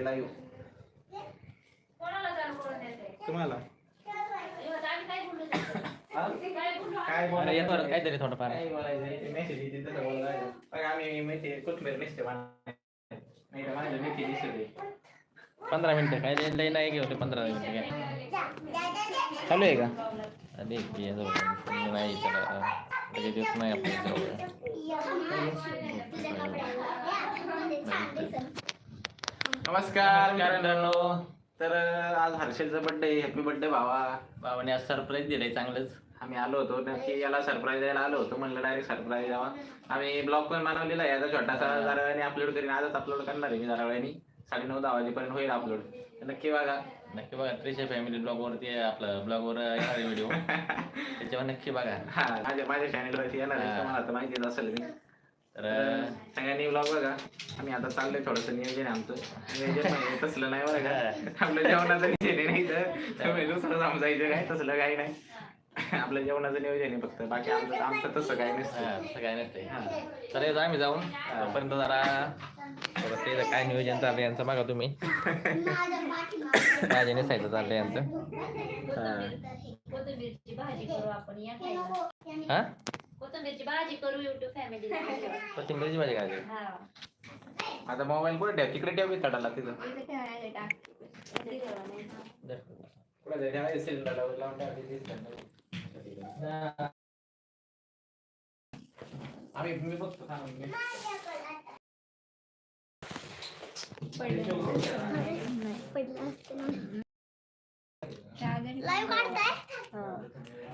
ते लाईव्ह कोणाला चालू करून देते तुम्हाला अरे, आम्ही काय बोललो त्याच्यावर? हा? काय बोललो काय अरे बोलायचं? येतो काहीतरी थोडंफार काय बोलायचं? ते message येते तसं बोलायचं. बघा, आम्ही माहिती आहे, कोथिंबीर नसते बनवायला. नाही तर माझं मेथी दिसते पंधरा मिनिटं काय लई- लई नाही घेऊ ते पंधरा मिनिटं काय चालू आहे का अरे की याचं बघा, मी नाही त्याला लगेच येत नाही आपल्या जवळ. नमस्कार मित्रांनो. तर आज हर्षलचा बर्थडे हॅपी बर्थडे भावा. बाबाने आज सरप्राईज दिलंय चांगलंच. आम्ही आलो होतो नक्की याला सरप्राईज द्यायला आलो होतो म्हणलं डायरेक्ट सरप्राईज द्यावा. आम्ही ब्लॉग पण बनवलेला आहे आता छोटासा जरा वेळाने अपलोड करीन. आजच अपलोड करणार आहे मी जरा वेळाने. साडे नऊ दहा वाजेपर्यंत होईल अपलोड नक्की बघा. नक्की बघा त्रिशा फॅमिली ब्लॉगवरती आपलं ब्लॉगवर येणार व्हिडिओ त्याच्यावर नक्की बघा. हा माझ्या माझ्या चॅनलवरती येणार आहे. तुम्हाला आता माहितीच असेल मी. तर सगळ्यांनी ब्लॉग बघा. आम्ही आता चाललोय थोडंसं नियोजन आहे आमचं. नियोजन म्हणजे तसलं नाही बरं का. आपलं जेवणाचं नियोजन नाही तर तुम्ही दुसरं समजायचं काय तसलं काही नाही. आपलं जेवणाचं नियोजन आहे फक्त. बाकी आमचं आमचं तसं काही नसतं. हा, तसं काय नसते तर येतो आम्ही जाऊन. तोपर्यंत जरा ते काय नियोजन चाललंय यांचं बघा तुम्ही. माझ्या नेसायचं चाललंय यांचं. भाजी हा? कोथिंबीरची भाजी करू युट्यूब फॅमिलीला कोथिंबीरची भाजी काय हा. आता मोबाईल कुठे ठेव? तिकडे ठेव मी तडाला तिथं. इथे ठेवायला टाक. इथे ठेवा नाही. कुठे ठेवायचं सिलेंडर लावून ठेवायचं आम्ही मी बघतो थांब, मी- हा.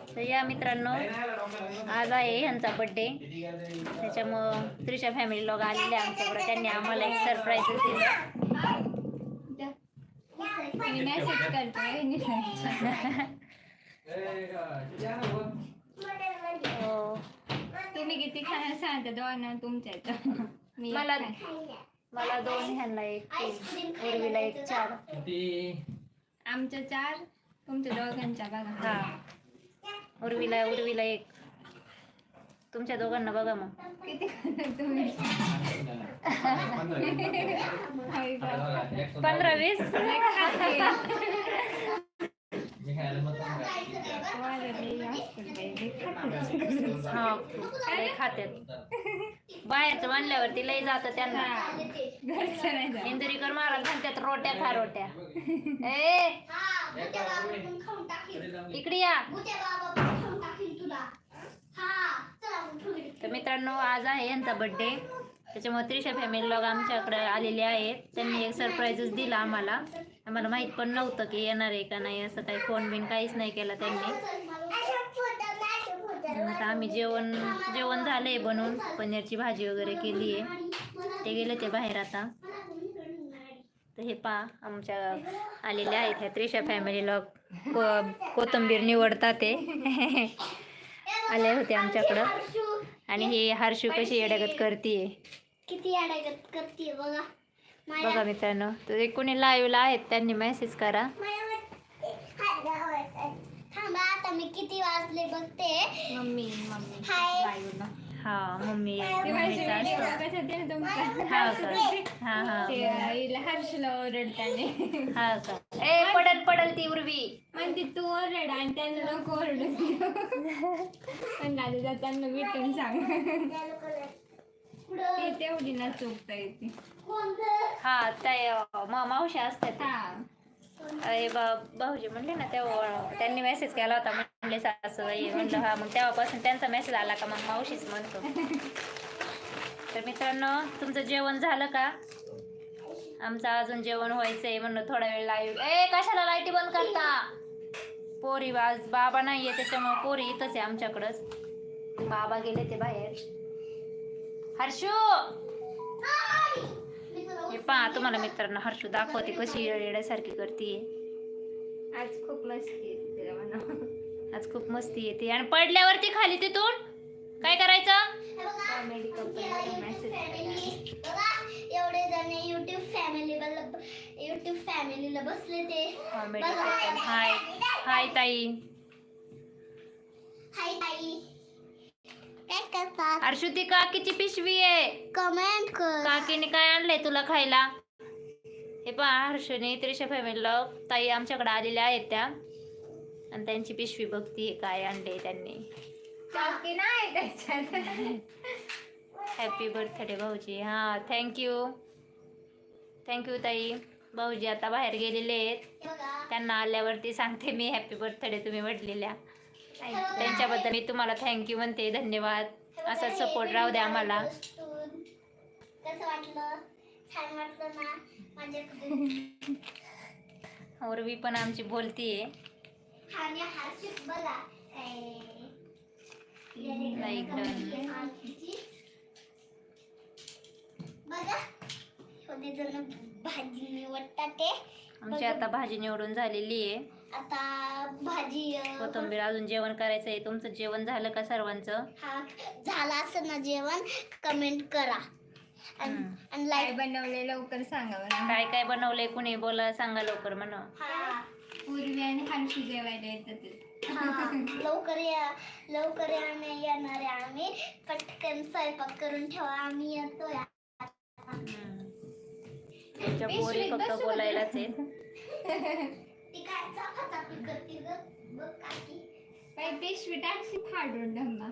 तर या मित्रांनो. आज आहे ह्यांचा बर्थडे त्याच्यामुळं त्रिशा फॅमिली लोक आलेले आमच्याकडे त्यांनी आम्हाला एक सरप्राईज दिलं. मी मेसेज करतोय हो. तुम्ही किती खाणार सांगता दोन तुमच्या इथं मला. मला दोन ह्यांना एक तीन उर्वीला एक चार. आमच्या चार तुमच्या दोघांच्या बघा. हा. उर्वीला उर्वीला एक. तुमच्या दोघांना बघा मग. किती तुम्ही? पंधरा वीस? खात्यात बाहेरचं म्हणल्यावरती लय जातं त्यांना. इंदुरीकर महाराज म्हणतात रोट्या खा रोट्या. ए! इकडे या. तर मित्रांनो आज आहे यांचा बर्थडे त्याच्यामुळे त्रिशा फॅमिली लोक आमच्याकडे आलेले आहेत. त्यांनी एक सरप्राईजच दिला आम्हाला. आम्हाला माहीत पण नव्हतं की येणार आहे का नाही असं काही फोन बिन काहीच नाही केला त्यांनी. आता आम्ही जेवण जेवण झालंय बनवून पनीरची भाजी वगैरे केली आहे. ते गेले ते बाहेर आता. तर हे पा आमच्या आलेले आहेत ह्या त्रिशा फॅमिली लोक को कोथंबीर निवडतात ते. आले होते आमच्याकडं. आणि हे हर्षू कशी येड्यागत करतीये. किती अडगत करते बघा. बघा मित्रांनो तर कोणी लाईव्हला आहेत त्यांनी मेसेज करा. थांबा आता मी किती वाजले बघते. Mummy mummy hi. हा मम्मी हा हा हा हर्षला ओरडताने. हा का ए पडल पडल ती उर्वी. म्हणते तू ओरड आणि त्यांना नको ओरडू. पण दादा जाताना भेटून सांग. ते तेवढी ना चुकता येते हा त्या मा- मावशी असतात हा. अरे बा भाऊजी म्हणले ना तेव्हा त्यांनी मेसेज केला होता म्हणले सासूबाई म्हणलं हा मग तेव्हापासून त्यांचा मेसेज आला का मग मावशीच म्हणतो. तर मित्रांनो तुमचं जेवण झालं का? आमचं अजून जेवण व्हायचंय म्हणलं थोडा वेळ लाईव्ह ए कशाला लाईटी बंद करता? पोरी आज बाबा नाहीये त्याच्यामुळे पोरी इथंच आहे आमच्याकडंच. बाबा गेले ते बाहेर. हर्षू! हे पहा तुम्हाला मित्रांनो हर्षू दाखवते कशी येड्यासारखी करते आज खूप मस्ती आज खूप मस्ती येते. आणि पडल्यावरती खाली तिथून काय करायचं? कॉमेडी एवढे जण युट्यूब फॅमिली युट्यूब फॅमिलीला बसले ते. कॉमेडी. हाय हाय ताई. हाय ताई. काय करतात ती काकीची पिशवी आहे? कमेंट कर. काकीने काय आणलंय तुला खायला? हे पहा हर्षने त्रिशा फॅमिलीला ताई आमच्याकडे आलेल्या आहेत त्या. आणि त्यांची पिशवी बघती काय आणले त्यांनी. चॉकी नाही त्याच्यात. हॅपी बर्थडे भाऊजी. हां थँक्यू थँक्यू ताई. भाऊजी आता बाहेर गेलेले आहेत. त्यांना आल्यावरती सांगते मी हॅपी बर्थडे तुम्ही म्हटलेल्या. त्यांच्याबद्दल मी तुम्हाला थँक्यू म्हणते. धन्यवाद. असा सपोर्ट राहू द्या आम्हाला. औरवी पण आमची बोलतीये. आणि बघा जण भाजी निवडतात ते. आमची आता भाजी निवडून झालेली आहे. आता भाजी कोथिंबीर अजून जेवण करायचं आहे. तुमचं जेवण झालं का सर्वांचं? हा झालं असं ना जेवण. कमेंट करा. आणि हम्म. आणि काय लाईक बनवले लवकर सांगा काय काय बनवलंय कुणी? बोला सांगा लवकर म्हणा. हा. पूर्वी आणि हर्षी जेवायला येतात हा, लवकर या लवकर या- येणार आहे आम्ही. पटकन स्वयंपाक करून ठेवा आम्ही येतोय तुमच्या पोरी फक्त बोलायलाच आहे ती काय चापाचापी करते ग बघ काकी. काही पिशवी टाकशी फाडून डम्मा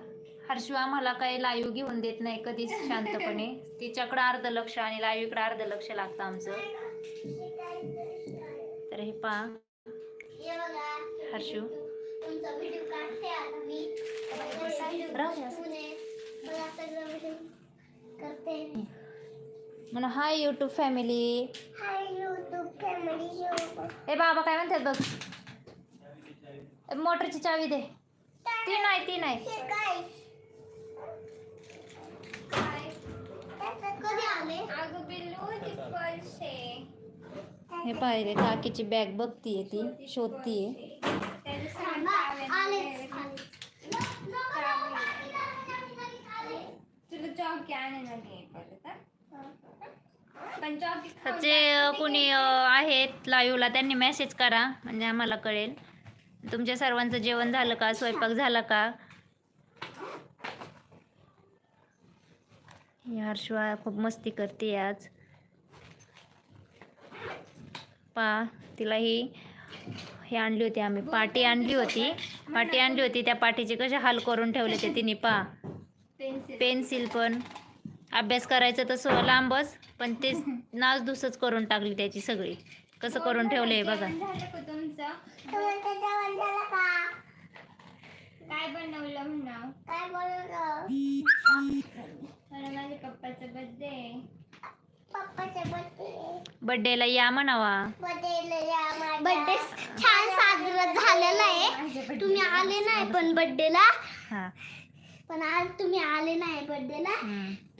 हर्षू आम्हाला काही लाईव्ह घेऊन देत नाही कधीच शांतपणे. तिच्याकडे अर्ध लक्ष आणि लाईव्ह इकडे अर्ध लक्ष लागतं आमचं. तर हे पहा. बघा हर्षू? म्हणा hi YouTube family hi YouTube family show ए बाबा काय म्हणतात बघ? मोटरची चावी दे. ती नाही ती नाही. कधी आले? अगं बिल्लू आहे. हे पाहिले काकीची बॅग बघतीये ती शोधतीये. जे कोणी आहेत लाईव्हला त्यांनी मेसेज करा म्हणजे आम्हाला कळेल. तुमच्या सर्वांचं जेवण झालं का? स्वयंपाक झाला का? हर्षवा खूप मस्ती करते आज. पा तिला ही हे आणली होती आम्ही. पाटी आणली होती. पाटी आणली होती. त्या पाटीचे कसे हाल करून ठेवले ते तिने पा पेन्सिल पेन्सिल पण. अभ्यास करायचं तसं लांबच पण ते नासधूसच करून टाकली त्याची सगळी. कसं करून बघा जेवण झालं का काय बनवलं म्हणा काय बोललं मला माझ्या पप्पाचा बर्थडे पप्पाचा बर्थडे बड्डेला या म्हणावा. बर्थडे झालेला आहे. तुम्ही आले नाही पण बर्थडेला हा. पण आज तुम्ही आले नाही बर्थडेला.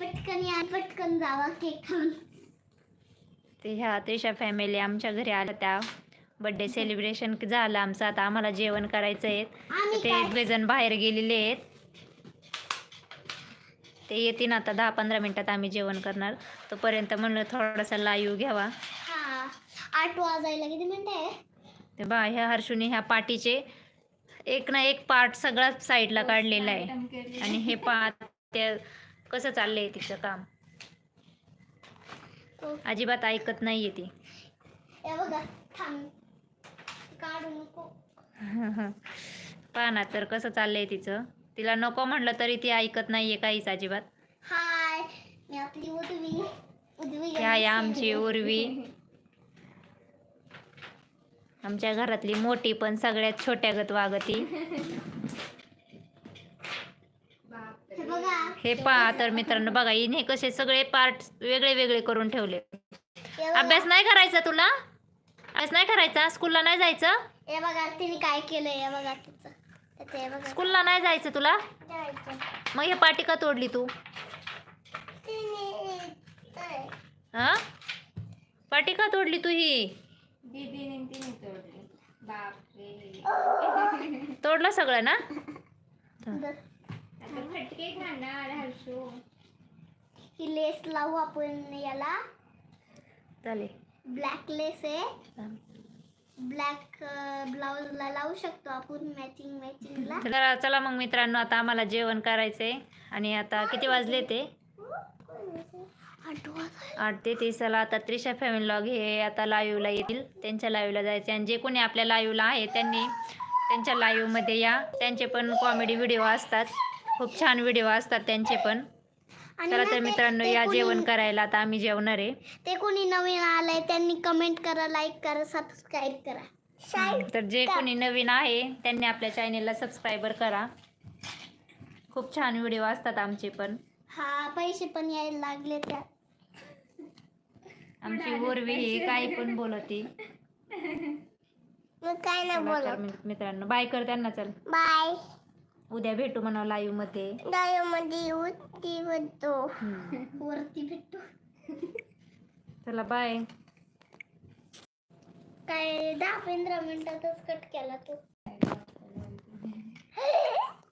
पटकन या पटकन जावा केक खाऊन. ते ह्या त्रिशा फॅमिली आमच्या घरी आल्या त्या. बड्डे सेलिब्रेशन झालं आमचं. आता आम्हाला जेवण करायचं आहे. ते एक जण बाहेर गेलेले आहेत. ते येतील आता दहा पंधरा मिनिटात आम्ही जेवण करणार. तोपर्यंत म्हणलं थोडासा लाईव्ह घ्यावा. आठ वाजायला किती मिनिटं आहे? ते बा ह्या हर्षूने ह्या पाटीचे एक ना एक पार्ट सगळा साईडला काढलेला आहे. आणि हे पाहत ते कसं चाललंय तिचं काम. अजिबात ऐकत नाहीये ती. हे पहा ना तर कसं चाललंय तिचं. तिला नको म्हटलं तरी ती ऐकत नाहीये काहीच अजिबात. हाय आमची उर्वी. आमच्या घरातली मोठी पण सगळ्यात छोट्यागत वागती. हे बघा. हे पहा तर मित्रांनो बघा हिने कसे सगळे पार्ट वेगळे वेगळे करून ठेवले. अभ्यास नाही करायचा तुला? अभ्यास नाही करायचा? स्कूलला नाही जायचं? हे बघा तिने काय केलंय? हे बघा तिचं. त्याचं हे बघा. स्कूलला नाही जायचं तुला? जायचं. मग हे पाटी का तोडली तू? तिने काय? हा? पाटी का तोडली तू ही? दीदीने आणि तिने तोडली बापरे. तोडलं सगळं ना? बरं. आता फटके खाणार हर्षू. ही लेस लावू आपण याला. चालेल ब्लॅक लेस आहे. ब्लॅक ब्लाऊजला लावू शकतो आपण मॅचिंग मॅचिंगला तर चला मग मित्रांनो आता आम्हाला जेवण करायचंय. आणि आता किती वाजले ते? आठ ते तीसला आता त्रिशा फॅमिली लॉग हे आता लाईव्हला येतील. त्यांच्या लाईव्हला जायचे आणि जे कोणी आपल्या लाईव्हला आहे त्यांनी त्यांच्या लाईव्हमध्ये या. त्यांचे पण कॉमेडी व्हिडिओ असतात. खूप छान व्हिडिओ असतात त्यांचे पण. चला तर मित्रांनो या जेवण करायला आता आम्ही जेवणार आहे. ते कोणी नवीन आलंय त्यांनी कमेंट करा लाईक करा सबस्क्राईब करा. तर जे कोणी नवीन आहे त्यांनी आपल्या चॅनेलला सबस्क्रायबर करा. खूप छान व्हिडिओ असतात आमचे पण. हा पैसे पण यायला लागले त्या आमची उर्वी ही काही पण बोलते. मग काय नाही चला तर बोलत मित- मित्रांनो बाय कर त्यांना चल. बाय उद्या भेटू म्हणा लाईव्हमध्ये. मध्ये येऊ ती हम्म. वरती भेटतो चला बाय काय दहा पंधरा मिनिटातच कट केला तू.